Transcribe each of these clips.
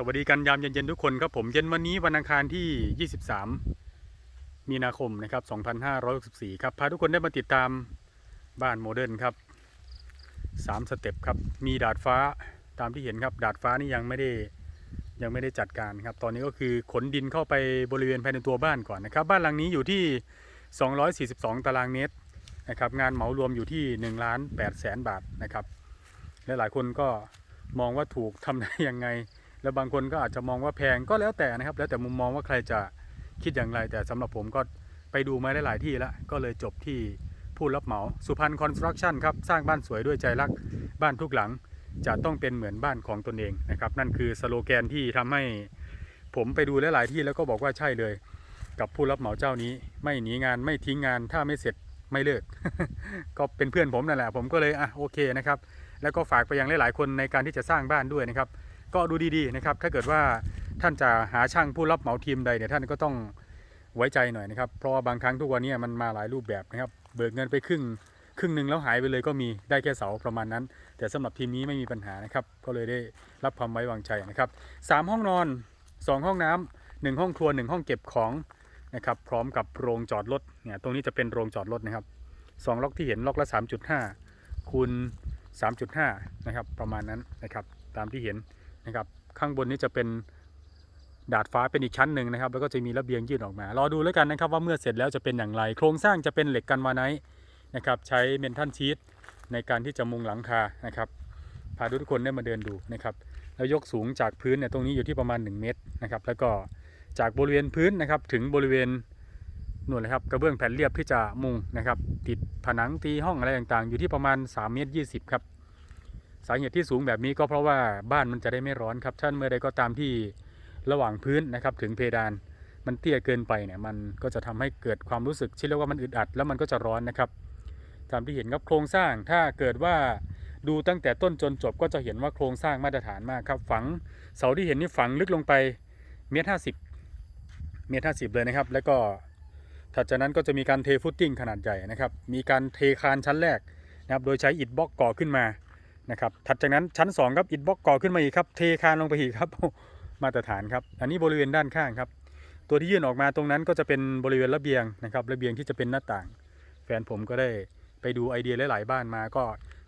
สวัสดีกันยามเย็นๆทุกคนครับผมเย็นวันนี้วันอังคารที่ 23 มีนาคมนะครับ 2564 ครับ พาทุกคนได้มาติดตามบ้านโมเดิร์นครับ 3 สเต็ปครับ มีดาดฟ้าตามที่เห็นครับ ดาดฟ้านี่ยังไม่ได้ยังไม่ได้จัดการครับ ตอนนี้ก็คือขนดินเข้าไปบริเวณภายในตัวบ้านก่อนนะครับ บ้านหลังนี้อยู่ที่ 242 ตารางเมตรนะครับงานเหมารวมอยู่ที่1ล้าน8แสนบาทนะครับและหลายคนก็มองว่าถูกทำได้ยังไง แล้วบางคนก็อาจจะมองว่าแพงก็แล้วแต่นะครับ แล้วแต่มุมมองว่าใครจะคิดอย่างไร แต่สำหรับผมก็ไปดูมาได้หลายที่แล้ว ก็เลยจบที่ผู้รับเหมาสุพรรณคอนสตรักชั่นครับ สร้างบ้านสวยด้วยใจรักบ้านทุกหลัง จะต้องเป็นเหมือนบ้านของตนเองนะครับ นั่นคือสโลแกนที่ทำให้ผมไปดูหลายๆที่แล้วก็บอกว่าใช่เลย กับผู้รับเหมาเจ้านี้ ไม่หนีงานไม่ทิ้งงานถ้าไม่เสร็จไม่เลิก ก็เป็นเพื่อนผมนั่นแหละ ผมก็เลยอะโอเคนะครับ แล้วก็ฝากไปยังหลาย ๆ คนในการที่จะสร้างบ้านด้วยนะครับ ก็ดูดีๆนะครับ ถ้าเกิดว่าท่านจะหาช่างผู้รับเหมาทีมใดเนี่ยท่านก็ต้องไว้ใจหน่อยนะครับ เพราะว่าบางครั้งทุกวันนี้มันมาหลายรูปแบบนะครับ เบิกเงินไปครึ่งครึ่งหนึ่งแล้วหายไปเลยก็มีได้แค่เสาประมาณนั้น แต่สำหรับทีมนี้ไม่มีปัญหานะครับ ก็เลยได้รับความไว้วางใจนะครับสามห้องนอนสองห้องน้ำหนึ่งห้องครัวหนึ่งห้องเก็บของนะครับ พร้อมกับโรงจอดรถเนี่ยตรงนี้จะเป็นโรงจอดรถนะครับสองล็อกที่เห็นล็อกละ 3.5คูณ3.5 นะครับ ประมาณนั้นนะครับ ตามที่เห็น นะครับ ข้างบนนี้จะเป็นดาดฟ้าเป็นอีกชั้นหนึ่งนะครับ แล้วก็จะมีระเบียงยื่นออกมารอดูแล้วกันนะครับว่าเมื่อเสร็จแล้วจะเป็นอย่างไร โครงสร้างจะเป็นเหล็กกันวาไนท์นะครับ ใช้เมนทัลชีตในการที่จะมุงหลังคานะครับพาทุกคนได้มาเดินดูนะครับ แล้วยกสูงจากพื้นเนี่ยตรงนี้อยู่ที่ประมาณ 1 เมตรนะครับ แล้วก็จากบริเวณพื้นนะครับถึงบริเวณนู่นเลยครับกระเบื้องแผ่นเรียบที่จะมุงนะครับ ติดผนังตีห้องอะไรต่างๆ อยู่ที่ประมาณ3เมตร20ครับ สาเหตุที่สูงแบบนี้ก็เพราะว่าบ้านมันจะได้ไม่ร้อนครับท่านเมื่อใดก็ตามที่ระหว่างพื้นนะครับถึงเพดานมันเตี้ยเกินไปเนี่ยมันก็จะทำให้เกิดความรู้สึกที่เรียกว่ามันอึดอัด แล้วมันก็จะร้อนนะครับตามที่เห็นครับโครงสร้างถ้าเกิดว่าดูตั้งแต่ต้นจนจบก็จะเห็นว่าโครงสร้างมาตรฐานมากครับฝังเสาที่เห็นนี่ฝังลึกลงไปเมตรห้าสิบเมตรห้าสิบเลยนะครับ แล้วก็ถัดจากนั้นก็จะมีการเทฟุตติ้งขนาดใหญ่นะครับ มีการเทคานชั้นแรกนะครับ โดยใช้อิฐบล็อกก่อขึ้นมา นะครับถัดจากนั้นชั้น 2 ครับอิฐบล็อกก่อขึ้นมาอีกครับเทคานลงไปอีกครับมาตรฐานครับ อันนี้บริเวณด้านข้างครับ ตัวที่ยื่นออกมาตรงนั้นก็จะเป็นบริเวณระเบียงนะครับระเบียงที่จะเป็นหน้าต่าง แฟนผมก็ได้ไปดูไอเดียหลาย ๆ บ้านมา ก็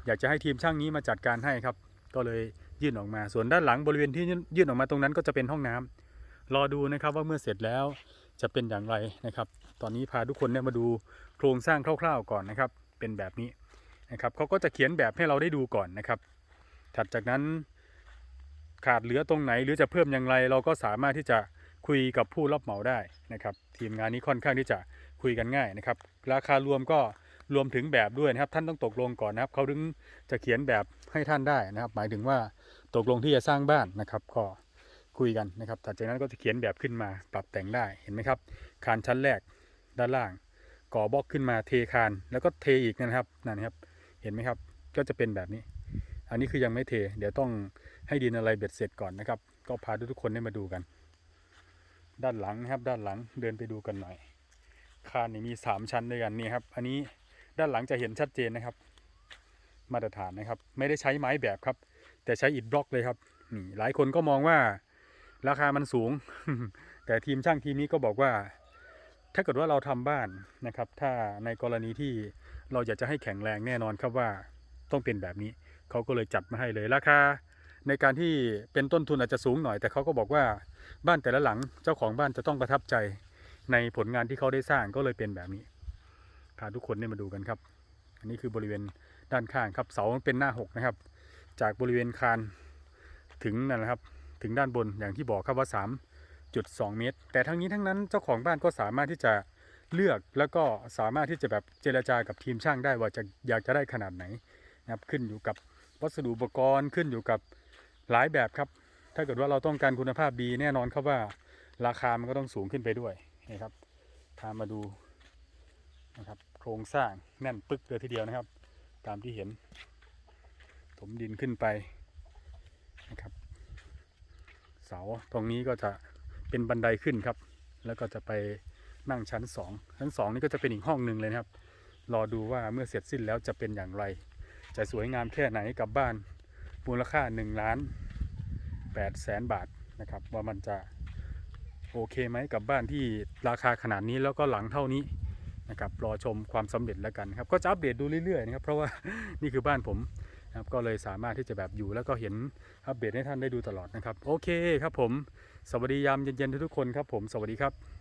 อยากจะให้ทีมช่างนี้มาจัดการให้ครับ ก็เลยยื่นออกมา ส่วนด้านหลังบริเวณที่ยื่นออกมาตรงนั้นก็จะเป็นห้องน้ำรอดูนะครับว่าเมื่อเสร็จแล้วจะเป็นอย่างไรนะครับ ตอนนี้พาทุกคนเนี่ยมาดูโครงสร้างคร่าว ๆ ก่อนนะครับ เป็นแบบนี้ นะครับเขาก็จะเขียนแบบให้เราได้ดูก่อนนะครับ ถัดจากนั้นขาดเหลือตรงไหนหรือจะเพิ่มอย่างไร เราก็สามารถที่จะคุยกับผู้รับเหมาได้นะครับ ทีมงานนี้ค่อนข้างที่จะคุยกันง่ายนะครับ ราคารวมก็รวมถึงแบบด้วยนะครับ ท่านต้องตกลงก่อนนะครับเขาถึงจะเขียนแบบให้ท่านได้นะครับ หมายถึงว่าตกลงที่จะสร้างบ้านนะครับก็คุยกันนะครับถัดจากนั้นก็จะเขียนแบบขึ้นมาปรับแต่งได้เห็นไหมครับ คานชั้นแรกด้านล่าง ก่อบล็อกขึ้นมาเทคานแล้วก็เทอีกนะครับนั่นนะครับ เห็นไหมครับ ก็จะเป็นแบบนี้ อันนี้คือยังไม่เท เดี๋ยวต้องให้ดินอะไรเบ็ดเสร็จก่อนนะครับ ก็พาทุกๆคนได้มาดูกัน ด้านหลังนะครับ ด้านหลังเดินไปดูกันหน่อย คานนี่มีสามชั้นด้วยกันนี่ครับ อันนี้ด้านหลังจะเห็นชัดเจนนะครับ มาตรฐานนะครับ ไม่ได้ใช้ไม้แบบครับ แต่ใช้อิฐบล็อกเลยครับนี่หลายคนก็มองว่าราคามันสูง แต่ทีมช่างทีมนี้ก็บอกว่า ถ้าเกิดว่าเราทำบ้านนะครับ ถ้าในกรณีที่ เราอยากจะให้แข็งแรงแน่นอนครับว่าต้องเป็นแบบนี้เขาก็เลยจัดมาให้เลยราคาในการที่เป็นต้นทุนอาจจะสูงหน่อย แต่เขาก็บอกว่าบ้านแต่ละหลังเจ้าของบ้านจะต้องประทับใจในผลงานที่เขาได้สร้างก็เลยเป็นแบบนี้พาทุกคนได้มาดูกันครับ อันนี้คือบริเวณด้านข้างครับเสาเป็นหน้าหกนะครับ จากบริเวณคานถึงนั่นแหละครับถึงด้านบนอย่างที่บอกครับว่า 3.2 เมตร แต่ทั้งนี้ทั้งนั้นเจ้าของบ้านก็สามารถที่จะ เลือกแล้วก็สามารถที่จะแบบเจรจากับทีมช่างได้ว่าจะอยากจะได้ขนาดไหนนะครับขึ้นอยู่กับวัสดุอุปกรณ์ขึ้นอยู่กับหลายแบบครับ ถ้าเกิดว่าเราต้องการคุณภาพดีแน่นอนครับว่าราคามันก็ต้องสูงขึ้นไปด้วยนะครับพามาดูนะครับโครงสร้างแน่นปึ๊กเลยทีเดียวนะครับ ตามที่เห็น ถมดินขึ้นไปนะครับเสาตรงนี้ก็จะเป็นบันไดขึ้นครับ แล้วก็จะไป นั่งชั้น 2 ชั้น 2 นี่ก็จะเป็นอีกห้องหนึ่งเลยนะครับ รอดูว่าเมื่อเสร็จสิ้นแล้วจะเป็นอย่างไร จะสวยงามแค่ไหนกับบ้านมูลค่า1ล้าน8แสนบาทนะครับ ว่ามันจะโอเคไหมกับบ้านที่ราคาขนาดนี้แล้วก็หลังเท่านี้นะครับรอชมความสำเร็จแล้วกันครับก็จะอัปเดตดูเรื่อยๆนะครับเพราะว่านี่คือบ้านผมนะครับก็เลยสามารถที่จะแบบอยู่แล้วก็เห็นอัปเดตให้ท่านได้ดูตลอดนะครับ โอเคครับผม สวัสดียามเย็นๆทุกๆคนครับผม สวัสดีครับ